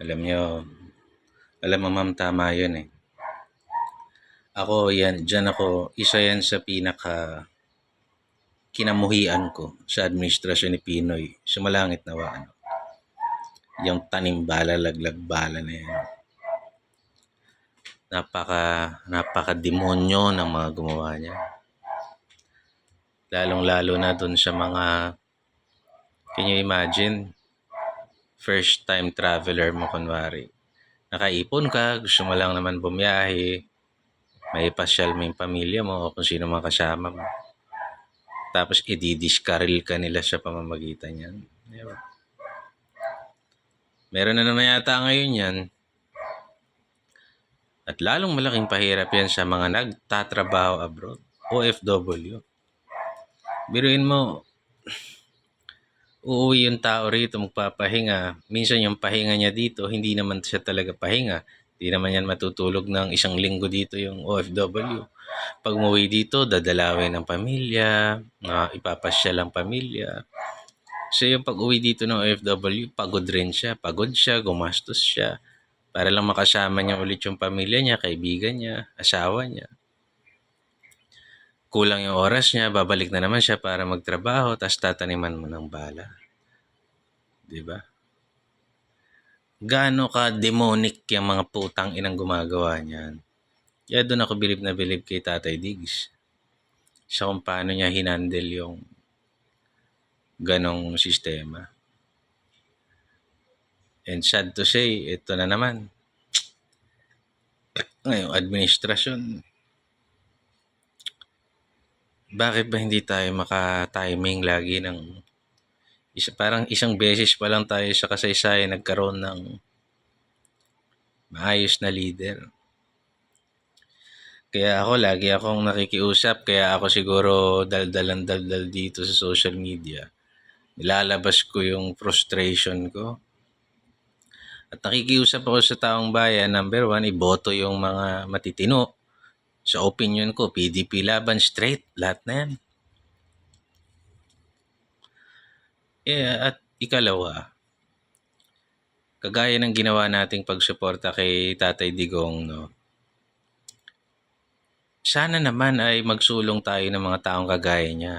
Alam nyo, alam mo ma'am, tama yun eh. Ako, yan, dyan ako, isa yan sa pinaka kinamuhian ko sa administrasyon ni Pinoy. Sumalangit nawa, ano. Yung tanim bala, laglag bala na yan. Napaka, napaka demonyo ng mga gumawa niya. Lalong-lalo na dun sa mga, can you imagine, first time traveler mo kunwari. Nakaipon ka, gusto mo lang naman bumiyahe, may pasyal mo yung pamilya mo o kung sino mga kasama mo. Tapos i-discarrel ka nila sa pamamagitan yan. Di ba? Meron na naman yata ngayon yan. At lalong malaking pahirap yan sa mga nagtatrabaho abroad. OFW. Biruin mo, uuwi yung tao rito magpapahinga. Minsan yung pahinga niya dito, hindi naman siya talaga pahinga. Hindi naman yan matutulog ng isang linggo dito yung OFW. Pag umuwi dito, dadalawin ng pamilya, na ipapasyal ang pamilya. So yung pag uwi dito ng OFW, pagod rin siya. Pagod siya, gumastos siya. Para lang makasama niya ulit yung pamilya niya, kaibigan niya, asawa niya. Kulang yung oras niya, babalik na naman siya para magtrabaho, tapos tataniman mo ng bala. Di ba? Gaano ka demonic yung mga putang inang gumagawa niyan. Kaya doon ako bilib na bilib kay Tatay Diggs. Sa kung paano niya hinandle yung ganong sistema. And sad to say, ito na naman. Ngayong administrasyon, bakit ba hindi tayo maka-timing lagi ng isa parang isang beses pa lang tayo sa kasaysayan nagkaroon ng maayos na leader. Kaya ako lagi akong nakikiusap kaya ako siguro daldalan daldal dito sa social media. Nilalabas ko yung frustration ko. At nakikiusap ako sa taong bayan, number one, iboto yung mga matitino. Sa opinion ko, PDP laban straight, lahat na yan. Yeah, at ikalawa, kagaya ng ginawa nating pagsuporta kay Tatay Digong, no, sana naman ay magsulong tayo ng mga taong kagaya niya.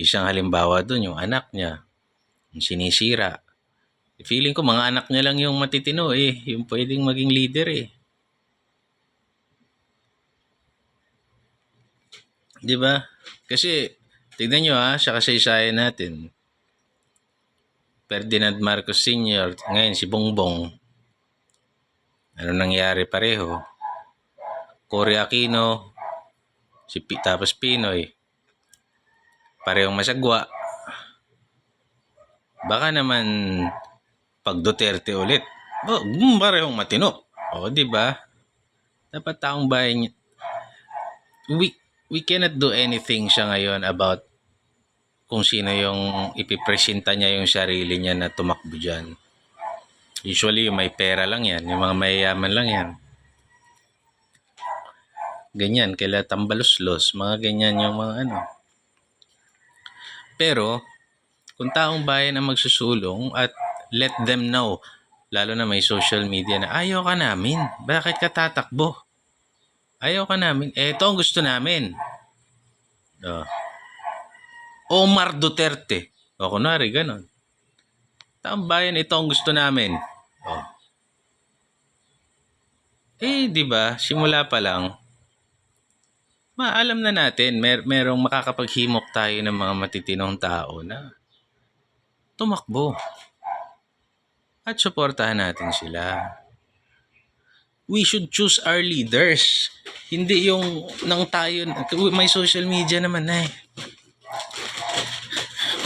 Isang halimbawa dun, yung anak niya, yung sinisira. Feeling ko mga anak niya lang yung matitino eh, yung pwedeng maging leader eh. Di ba? Kasi, tignan nyo ha, sa kasaysayan natin, Ferdinand Marcos Sr., ngayon si Bongbong, ano nangyari pareho? Cory Aquino, si P- tapos Pinoy, parehong masagwa. Baka naman pag Duterte ulit, oh, parehong matino. O, di ba? Dapat taong bayan, we, we cannot do anything siya ngayon about kung sino yung ipipresenta niya yung sarili niya na tumakbo dyan. Usually, yung may pera lang yan. Yung mga mayayaman lang yan. Ganyan, kaila tambaluslos. Mga ganyan yung mga ano. Pero, kung taong bayan ang magsusulong at let them know, lalo na may social media na ayaw ka namin. Bakit ka tatakbo? Ayaw ka namin. Ito ang gusto namin. Oh. Omar Duterte. O kunwari, ganon. Taong bayan, ito ang gusto namin. Oh. Eh, di ba, simula pa lang, maalam na natin, mer merong makakapaghimok tayo ng mga matitinong tao na tumakbo. At suportahan natin sila. We should choose our leaders. Hindi yung nang tayo, may social media naman na eh.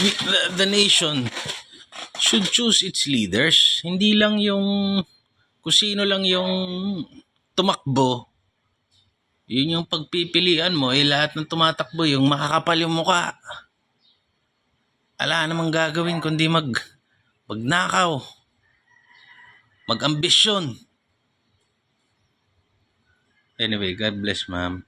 The, the nation should choose its leaders. Hindi lang yung kung sino lang yung tumakbo. Yun yung pagpipilian mo, eh lahat ng tumatakbo, yung makakapal yung muka. Ala namang gagawin kundi mag magnakaw. Mag-ambisyon. Anyway, God bless ma'am.